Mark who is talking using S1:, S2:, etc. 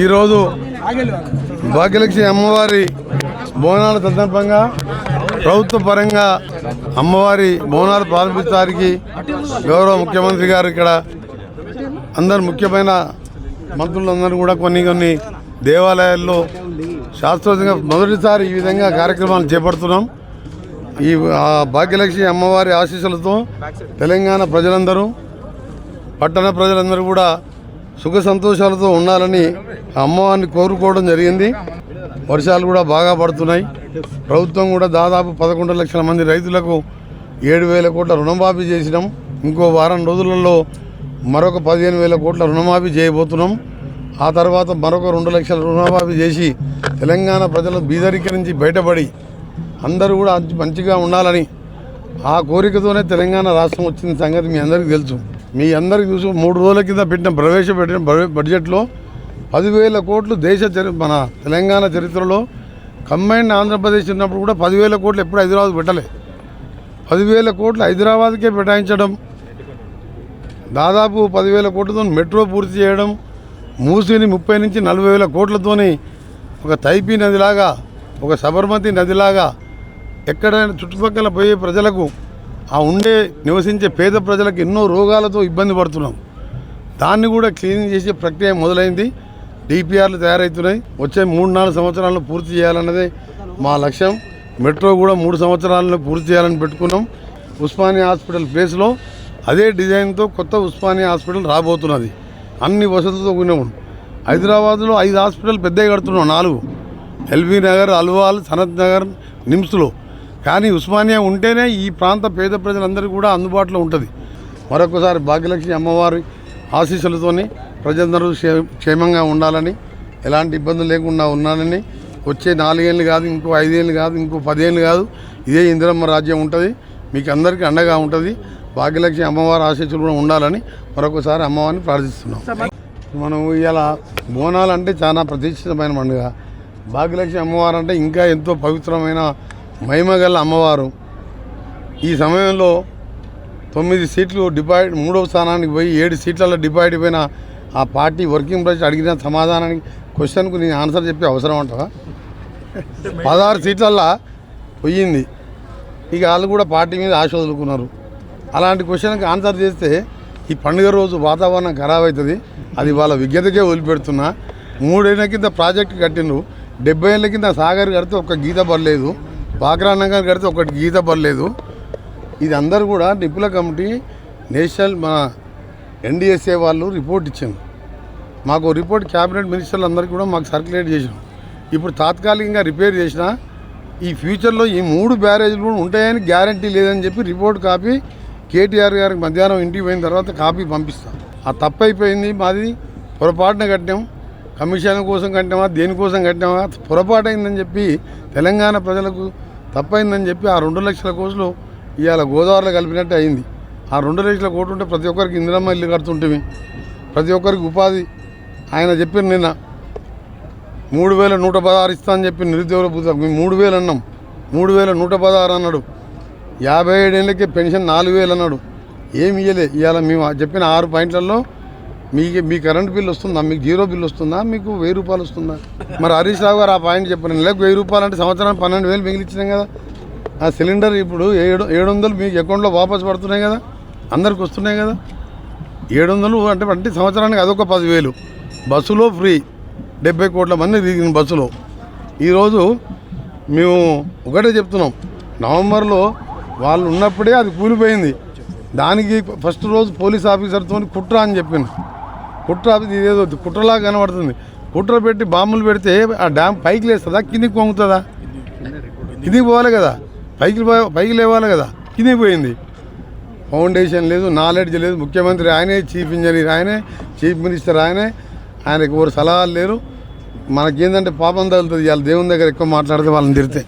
S1: ఈరోజు భాగ్యలక్ష్మి అమ్మవారి బోనాల సందర్భంగా ప్రభుత్వ పరంగా అమ్మవారి బోనాలు ప్రారంభించడానికి గౌరవ ముఖ్యమంత్రి గారు ఇక్కడ అందరు ముఖ్యమైన మంత్రులందరూ కూడా కొన్ని కొన్ని దేవాలయాల్లో శాస్త్రోక్తంగా మొదటిసారి ఈ విధంగా కార్యక్రమాలు చేపడుతున్నాం. ఈ భాగ్యలక్ష్మి అమ్మవారి ఆశీస్సులతో తెలంగాణ ప్రజలందరూ పట్టణ ప్రజలందరూ కూడా సుఖ సంతోషాలతో ఉండాలని అమ్మవారిని కోరుకోవడం జరిగింది. వర్షాలు కూడా బాగా పడుతున్నాయి. ప్రభుత్వం కూడా దాదాపు పదకొండు లక్షల మంది రైతులకు ఏడు వేల కోట్ల రుణమాఫీ చేసినాం. ఇంకో వారం రోజులలో మరొక పదిహేను వేల కోట్ల రుణమాఫీ చేయబోతున్నాం. ఆ తర్వాత మరొక రెండు లక్షల రుణమాఫీ చేసి తెలంగాణ ప్రజల బీదరికరించి బయటపడి అందరూ కూడా మంచిగా ఉండాలని ఆ కోరికతోనే తెలంగాణ రాష్ట్రం వచ్చిన సంగతి మీ అందరికీ తెలుసు. మీ అందరికీ చూసి మూడు రోజుల కింద పెట్టిన ప్రవేశపెట్టిన బడ్జె- బడ్జెట్లో పదివేల కోట్లు దేశ చరి మన తెలంగాణ చరిత్రలో కంబైన్డ్ ఆంధ్రప్రదేశ్ ఉన్నప్పుడు కూడా పదివేల కోట్లు ఎప్పుడు హైదరాబాద్ పెట్టలే. పదివేల కోట్లు హైదరాబాద్కే పెటాయించడం దాదాపు పదివేల కోట్లతో మెట్రో పూర్తి చేయడం మూసీని ముప్పై నుంచి నలభై వేల కోట్లతోని ఒక తైపీ నదిలాగా ఒక సబర్మతి నదిలాగా ఎక్కడైనా చుట్టుపక్కల పోయే ప్రజలకు ఆ ఉండే నివసించే పేద ప్రజలకు ఎన్నో రోగాలతో ఇబ్బంది పడుతున్నాం. దాన్ని కూడా క్లీనింగ్ చేసే ప్రక్రియ మొదలైంది. డిపిఆర్లు తయారవుతున్నాయి వచ్చే మూడు నాలుగు సంవత్సరాలను పూర్తి చేయాలన్నదే మా లక్ష్యం. మెట్రో కూడా మూడు సంవత్సరాలను పూర్తి చేయాలని పెట్టుకున్నాం. ఉస్మానియా హాస్పిటల్ ప్లేస్లో అదే డిజైన్తో కొత్త ఉస్మానియా హాస్పిటల్ రాబోతున్నది. అన్ని వసతులతో కూడిన హైదరాబాద్లో ఐదు హాస్పిటల్ పెద్దవి కడుతున్నాం. నాలుగు. ఎల్బీ నగర్ అల్వాల్ సనత్ నగర్ నిమ్స్లో కానీ ఉస్మానియా ఉంటేనే ఈ ప్రాంత పేద ప్రజలందరికీ కూడా అందుబాటులో ఉంటుంది. మరొకసారి భాగ్యలక్ష్మి అమ్మవారి ఆశీస్సులతోని ప్రజలందరూ క్షే- క్షేమంగా ఉండాలని ఎలాంటి ఇబ్బందులు లేకుండా ఉన్నానని వచ్చే నాలుగేళ్ళు కాదు ఇంకో ఐదేళ్ళు కాదు ఇంకో పదేళ్ళు కాదు ఇదే ఇందిరమ్మ రాజ్యం ఉంటుంది. మీకు అందరికీ అండగా ఉంటుంది. భాగ్యలక్ష్మి అమ్మవారి ఆశీస్సులు కూడా ఉండాలని మరొకసారి అమ్మవారిని ప్రార్థిస్తున్నాం. మనం ఇలా బోనాలు అంటే చాలా ప్రతిష్ఠితమైన పండుగ. భాగ్యలక్ష్మి అమ్మవారు అంటే ఇంకా ఎంతో పవిత్రమైన మహిమగల అమ్మవారు. ఈ సమయంలో తొమ్మిది సీట్లు డిపాయిడ్ మూడవ స్థానానికి పోయి ఏడు సీట్లలో డిపాయిడ్ పోయిన ఆ పార్టీ వర్కింగ్ ప్రెసిడెంట్ అడిగిన సమాధానానికి క్వశ్చన్కు నేను ఆన్సర్ చెప్పే అవసరం అంటావా? పదహారు సీట్లల్లో పోయింది. ఇక వాళ్ళు కూడా పార్టీ మీద ఆశ వదులుకున్నారు. అలాంటి క్వశ్చన్కి ఆన్సర్ చేస్తే ఈ పండుగ రోజు వాతావరణం ఖరాబ్ అవుతుంది. అది వాళ్ళ విజ్ఞతకే వదిలిపెడుతున్నా. మూడేళ్ళ కింద ప్రాజెక్ట్ కట్టిండ్రు. డెబ్బై ఏళ్ళ కింద సాగర్ కడితే ఒక గీత పడలేదు. బాక్రా నగర్ కడితే ఒకటి గీత పడలేదు. ఇది అందరూ కూడా నిపుల కమిటీ నేషనల్ మన ఎన్డిఎస్ఏ వాళ్ళు రిపోర్ట్ ఇచ్చింది మాకు రిపోర్ట్ క్యాబినెట్ మినిస్టర్లు అందరికీ కూడా మాకు సర్క్యులేట్ చేసినాం ఇప్పుడు తాత్కాలికంగా రిపేర్ చేసిన ఈ ఫ్యూచర్లో ఈ మూడు బ్యారేజ్లు కూడా ఉంటాయని గ్యారంటీ లేదని చెప్పి రిపోర్ట్ కాపీ కేటీఆర్ గారికి మధ్యాహ్నం ఇంటికి పోయిన తర్వాత కాపీ పంపిస్తాం. ఆ తప్పు అయిపోయింది మాది. పొరపాటున కట్టాం. కమిషన్ కోసం కట్టామా? దేనికోసం కట్టామా? పొరపాటు అయిందని చెప్పి తెలంగాణ ప్రజలకు తప్పైందని చెప్పి ఆ రెండు లక్షల కోట్లు ఇవాళ గోదావరిలో కలిపినట్టు అయింది. ఆ రెండు లక్షల కోట్లు ఉంటే ప్రతి ఒక్కరికి ఇందిరమ్మ ఇల్లు కడుతుంటివి ప్రతి ఒక్కరికి ఉపాధి. ఆయన చెప్పిన నిన్న మూడు వేల నూట పదహారు ఇస్తా అని చెప్పి నిరుద్యోగుల భృతి మేము మూడు వేలు అన్నాం. మూడు వేల నూట పదహారు అన్నాడు. యాభై ఏడేళ్ళకి పెన్షన్ నాలుగు వేలు అన్నాడు. ఏమి ఇయ్యలే. ఇవాళ మేము చెప్పిన ఆరు పాయింట్లలో మీకు మీ కరెంట్ బిల్ వస్తుందా? మీకు జీరో బిల్ వస్తుందా? మీకు వెయ్యి రూపాయలు వస్తుందా? మరి హరీష్ రావు గారు ఆ పాయింట్ చెప్పండి. నెలకు వెయ్యి రూపాయలు అంటే సంవత్సరానికి పన్నెండు వేలు మిగిలిచ్చినాం కదా. ఆ సిలిండర్ ఇప్పుడు ఏడు ఏడు వందలు మీకు అకౌంట్లో వాపస్ పడుతున్నాయి కదా. అందరికి వస్తున్నాయి కదా. ఏడు వందలు అంటే అంటే సంవత్సరానికి అదొక పదివేలు. బస్సులో ఫ్రీ డెబ్బై కోట్ల మంది దిగింది బస్సులో. ఈరోజు మేము ఒకటే చెప్తున్నాం. నవంబర్లో వాళ్ళు ఉన్నప్పుడే అది కూలిపోయింది. దానికి ఫస్ట్ రోజు పోలీస్ ఆఫీసర్తో కుట్ర అని చెప్పింది కుట్ర అది ఇదేదో కుట్రలా కనబడుతుంది. కుట్ర పెట్టి బాంబులు పెడితే ఆ డ్యామ్ పైకి లేస్తుందా? కిందికి పొంగుతుందా? కిందికి పోవాలి కదా. పైకి పో- పైకి లేవాలి కదా. కిందికి పోయింది. ఫౌండేషన్ లేదు నాలెడ్జ్ లేదు. ముఖ్యమంత్రి ఆయనే చీఫ్ ఇంజనీర్ ఆయనే చీఫ్ మినిస్టర్ ఆయనే. ఆయనకు ఎవరు సలహాలు లేరు. మనకేందంటే పాపం తగులుతుంది. వాళ్ళ దేవుని దగ్గర ఎక్కువ మాట్లాడితే వాళ్ళని తిరితే